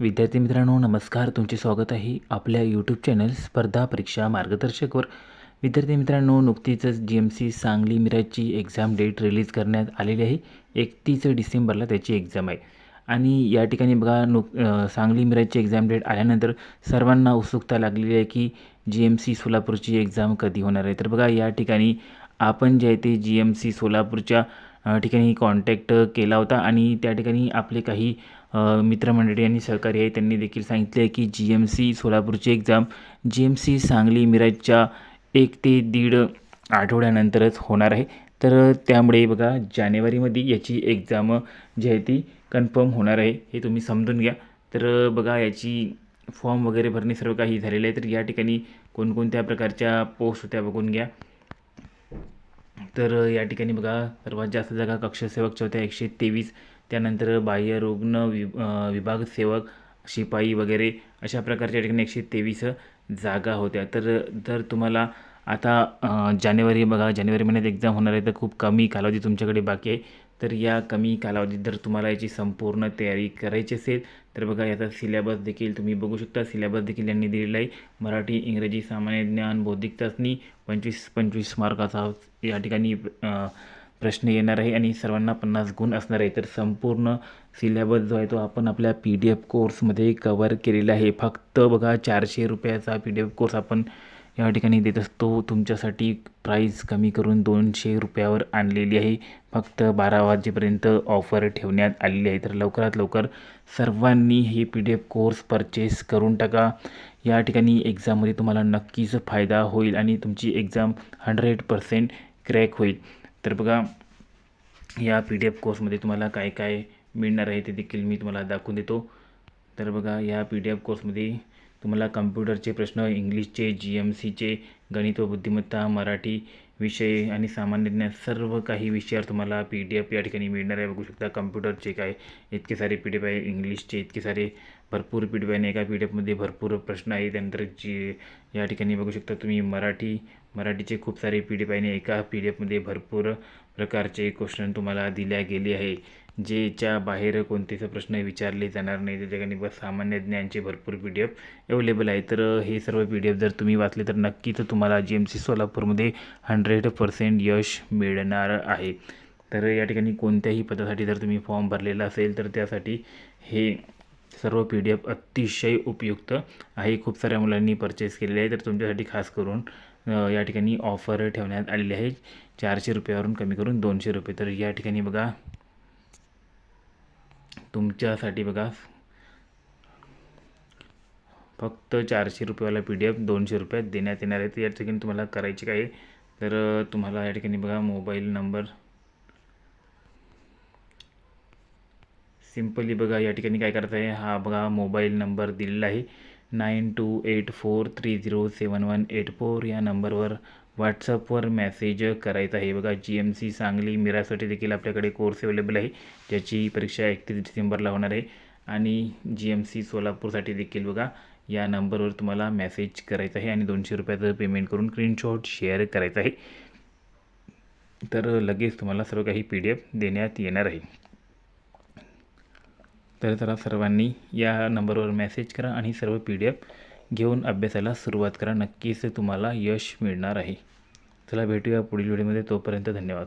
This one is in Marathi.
विद्यार्थी मित्रांनो नमस्कार. तुमचे स्वागत आहे आपल्या यूट्यूब चॅनल स्पर्धा परीक्षा मार्गदर्शकवर. विद्यार्थी मित्रांनो नुकतीच जी एम सी सांगली मिराजची एक्झाम डेट रिलीज करण्यात आलेली आहे. एकतीस डिसेंबरला त्याची एक्झाम आहे. आणि या ठिकाणी बघा नुक सांगली मिराजची एक्झाम डेट आल्यानंतर सर्वांना उत्सुकता लागलेली आहे की जी एम सी सोलापूरची एक्झाम कधी होणार आहे. तर बघा या ठिकाणी आपण जे आहे ते जी एम सी सोलापूरच्या ठिकाणी कॉन्टॅक्ट केला होता. आणि त्या ठिकाणी आपले काही मित्रमंडळी आणि सहकारी आहे त्यांनी देखील सांगितले आहे की जी एम सी सोलापूरची exam G M C Sangli मिरजच्या एक ते दीड आठवड्यानंतरच होणार आहे. तर त्यामुळे बघा जानेवारीमध्ये याची एक्झाम जी आहे ती कन्फर्म होणार आहे हे तुम्ही समजून घ्या. तर बघा याची फॉर्म वगैरे भरणे सर्व काही झालेलं आहे तर या ठिकाणी कोणकोणत्या प्रकारच्या पोस्ट होत्या बघून घ्या. तर या ठिकाणी बघा सर्वात जास्त जागा कक्षसेवकच्या होत्या एकशे तेवीस. त्यानंतर बाह्य रुग्ण वि विभाग सेवक शिपाई वगैरे अशा प्रकारच्या ठिकाणी एकशे तेवीस जागा होत्या. तर जर तुम्हाला आता जानेवारी बघा जानेवारी महिन्यात एक्झाम होणार आहे तर खूप कमी कालावधी तुमच्याकडे बाकी आहे. तर या कमी कालावधीत जर तुम्हाला याची संपूर्ण तयारी करायची असेल तर बघा याचा सिलेबस देखील तुम्ही बघू शकता. सिलेबस देखील यांनी दिलेला आहे. मराठी इंग्रजी सामान्य ज्ञान बौद्धिक चाचणी पंचवीस पंचवीस मार्काचा या ठिकाणी प्रश्न येणार आहे आणि सर्वांना पन्नास गुण असणार आहे. तर संपूर्ण सिलेबस जो आहे तो आपण आपल्या पी डी एफ कोर्समध्ये कवर केलेला आहे. फक्त बघा चारशे रुपयाचा पी डी एफ कोर्स आपण या ठिकाणी देत असतो. तुमच्यासाठी प्राईस कमी करून दोनशे रुपयावर आणलेली आहे. फक्त बारा वाजेपर्यंत ऑफर ठेवण्यात आलेली आहे. तर लवकरात लवकर सर्वांनी हे P D F course purchase करून टाका. या ठिकाणी एक्झाममध्ये तुम्हाला नक्कीच फायदा होईल आणि तुमची एक्झाम हंड्रेड पर्सेंट क्रॅक होईल. तर बघा या पी डी एफ कोर्समध्ये तुम्हाला काय काय मिळणार आहे ते देखील मी तुम्हाला दाखवून देतो. तर बघा या पी डी एफ कोर्समध्ये तुम्हाला कम्प्युटरचे प्रश्न इंग्लिशचे जी एम सीचे गणित व बुद्धिमत्ता मराठी विषय आणि सामान्य ज्ञान सर्व काही विषयावर तुम्हाला पी डी एफ या ठिकाणी मिळणार आहे. बघू शकता कम्प्युटरचे काय इतके सारे पी डी एफ आहे इंग्लिशचे इतके सारे भरपूर पी डी एफ आहे आणि एका पी डी एफमध्ये भरपूर प्रश्न आहे त्यानंतर जी या ठिकाणी बघू शकता तुम्ही मराठी मराठीचे खूप सारे पी डी एफ आहे आणि एका पी डी एफमध्ये भरपूर प्रकारचे क्वेश्चन तुम्हाला दिल्या गेले आहे. जेच्या बाहेर कोणतेच प्रश्न विचारले जाणार नाही त्या ठिकाणी बस सामान्य ज्ञानचे भरपूर पी डी एफ अवेलेबल आहे. तर हे सर्व पी डी एफ जर तुम्ही वाचले तर नक्कीच तुम्हाला जी एम सी सोलापूरमध्ये हंड्रेड पर्सेंट यश मिळणार आहे. तर या ठिकाणी कोणत्याही पदासाठी जर तुम्ही फॉर्म भरलेला असेल तर त्यासाठी हे सर्व पी डी एफ अतिशय उपयुक्त आहे. खूप साऱ्या मुलांनी परचेस केलेले आहे. तर तुमच्यासाठी खास करून या ठिकाणी ऑफर ठेवण्यात आलेली आहे. चारशे रुपयावरून कमी करून दोनशे रुपये. तर या ठिकाणी बघा तुमच्यासाठी बघा. फक्त चारशे रुपयेवाला पी डी एफ दोनशे रुपयात देण्यात येणार आहे तर या ठिकाणी तुम्हाला करायची काय? आहे? तर तुम्हाला या ठिकाणी बघा मोबाईल नंबर. सिम्पली बघा या ठिकाणी काय करायचं आहे हा बघा मोबाईल नंबर दिलेला आहे. Nine two eight four three zero seven one eight four. या नंबरवर व्हॉट्सअपवर मॅसेज करायचा आहे. बघा जी एम सी सांगली मिरासाठी देखील आपल्याकडे कोर्स अवेलेबल आहे. ज्याची परीक्षा एकतीस डिसेंबरला होणार आहे. आणि जी एम सी सोलापूरसाठी देखील बघा या नंबरवर तुम्हाला मेसेज करायचा आहे आणि दोनशे रुपयाचं पेमेंट करून स्क्रीनशॉट शेअर करायचा आहे. तर लगेच तुम्हाला सर्व काही पी डी एफ देण्यात येणार आहे. तर जरा सर्वांनी या नंबरवर मेसेज करा आणि सर्व पी डी एफ घेऊन अभ्यासाला सुरुवात करा. नक्कीच तुम्हाला यश मिळणार आहे. चला भेटूया पुढील व्हिडिओमध्ये. तोपर्यंत धन्यवाद.